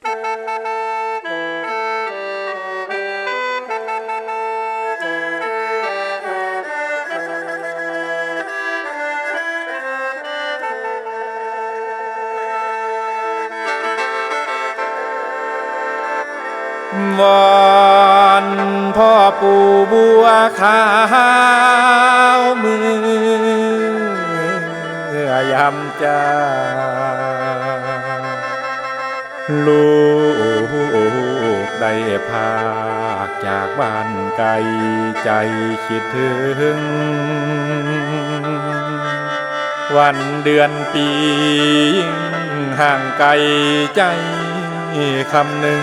วอนพ่อปู่บัวขาวมือยำจ้าลู จากบ้านไกลใจคิดถึง วันเดือนปีห่างไกลใจคำหนึ่ง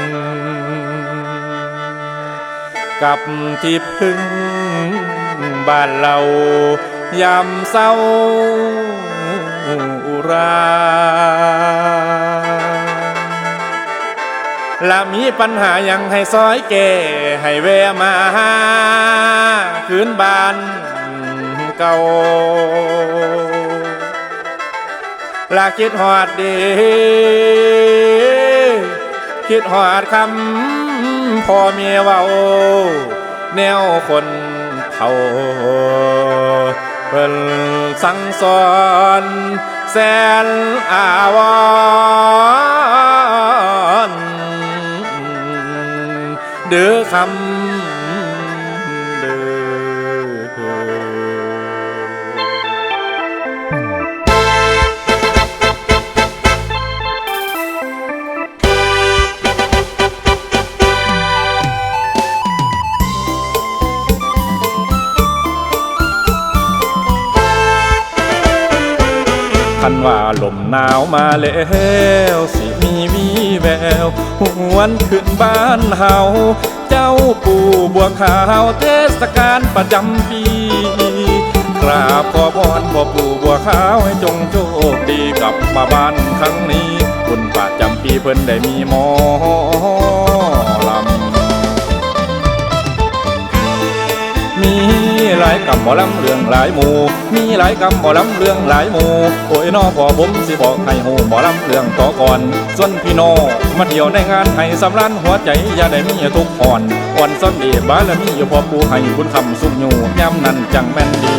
กับที่พึ่งบ้านเรายามเศร้า และมีปัญหายังให้ซอยแก่ให้แวมาหาคืนบ้านเก่าลาคิดหอดดีคิดหอดคำพ่อเมียเว้า แนวคนเฒ่าเพิ่นสั่งสอน แสนอาวร เดือคำเดือคันว่าลมหนาวมาแล้วสิมีวี แววหวนขึ้นบ้านเฮาเจ้าปู่บัวขาวเทศกาลประจำปีกราบขอพรพ่อปู่บัวขาวให้จงโชคดีกลับมาบ้านครั้งนี้ คุณประจำปีเพิ่นได้มีหมอ มีหลายกำบ่ลำเรื่องหลายหมู่มีหลายกำบ่ลำเรื่องหลายหมู่โอ้ยน้อพ่อผมสิบอกให้หูบ่ลำเรื่องต่อก่อน ส่วนพี่น้องมาเที่ยวในงานให้สำรันหัวใจอย่าได้มีทุกข์อ่อนอ่อนซ่อนเดบารมีอยู่พ่อปู่ให้บุญคำสุขอยู่ย้ำนั้นจังแม่นดี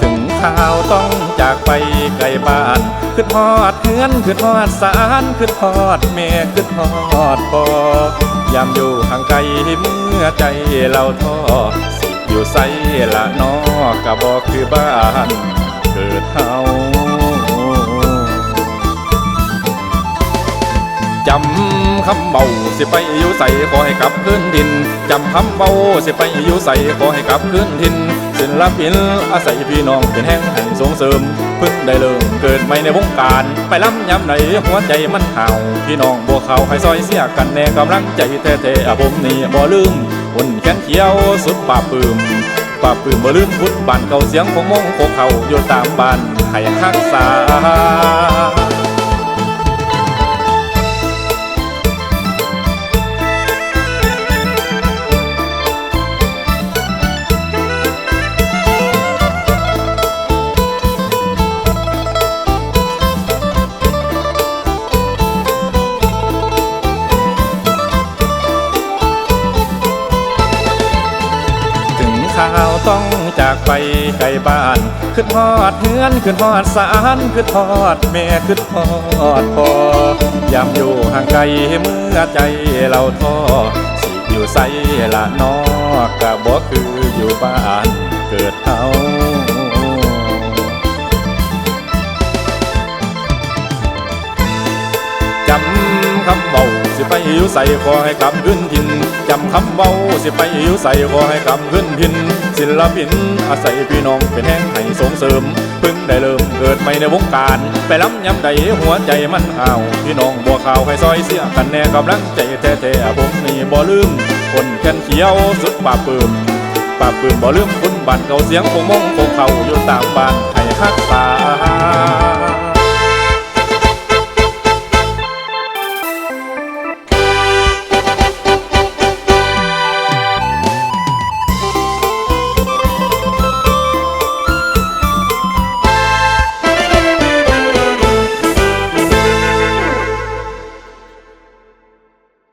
ถึงข่าวต้องจากไปไกลบ้านขึ้นฮอด เฮือนขึ้นทอดสารขึ้นทอดแม่ขึ้นทอดพ่อยามอยู่ห่างไกลเมื่อใจเราท้อสิอยู่ใสละนอกะบอกคือบ้านเกิดเฮาจำ คำเบาสิไปอยู่ใส่ขอให้กลับคืนดินจำคำเบาสิไปอยู่ใส่ขอให้กลับคืนทินศิลปินอาศัยพี่น้องเป็นแห่งให้ส่งเสริมเพิ่งได้เริ่มเกิดใหม่ในวงการ ไปล้ำย้ำไหนหัวใจมันห่าวพี่น้องบัวขาวให้ซอยเสียกันแน่กำลังใจแท้ๆผมนี่บ่ลืมคนแขนเขียวสุดป่าปืมป่าปืมบ่ลืมพุทธบานเก่าเสียงของมงโคเขาอยู่ตามบ้านให้รักษาาวต้องจากไปไกลบ้าน ขึ้นฮอดเฮือนขึ้นฮอดสารขึ้นฮอดแม่ขึ้นฮอดพ่อยามอยู่ห่างไกลเมื่อใจเราท้อสิอยู่ใสละนอกกะบ่คืออยู่บ้านเกิดเฮาจำคำเบา สิไปอยู่ใส่ขอให้กลับขึ้นทินจำคำเบาสิไปอยู่ใส่ขอให้กลับขึ้นทิน ศิลปินอาศัยพี่น้องเป็นแห่งให้ส่งเสริมเพิ่งได้เริ่มเกิดใหม่ในวงการ ไปล้ำย้ำใดหัวใจมันห่าวพี่น้องบัวขาวให้ซอยเสียกันแน่กำลังใจแท้ๆผมนี่บ่ลืมคนแขนเขียวสุดป่าปืมป่าปืมบ่ลืมคุณบ้านเก่าเสียงคงมงคงเขาอยู่ตามบ้านให้ฮักษา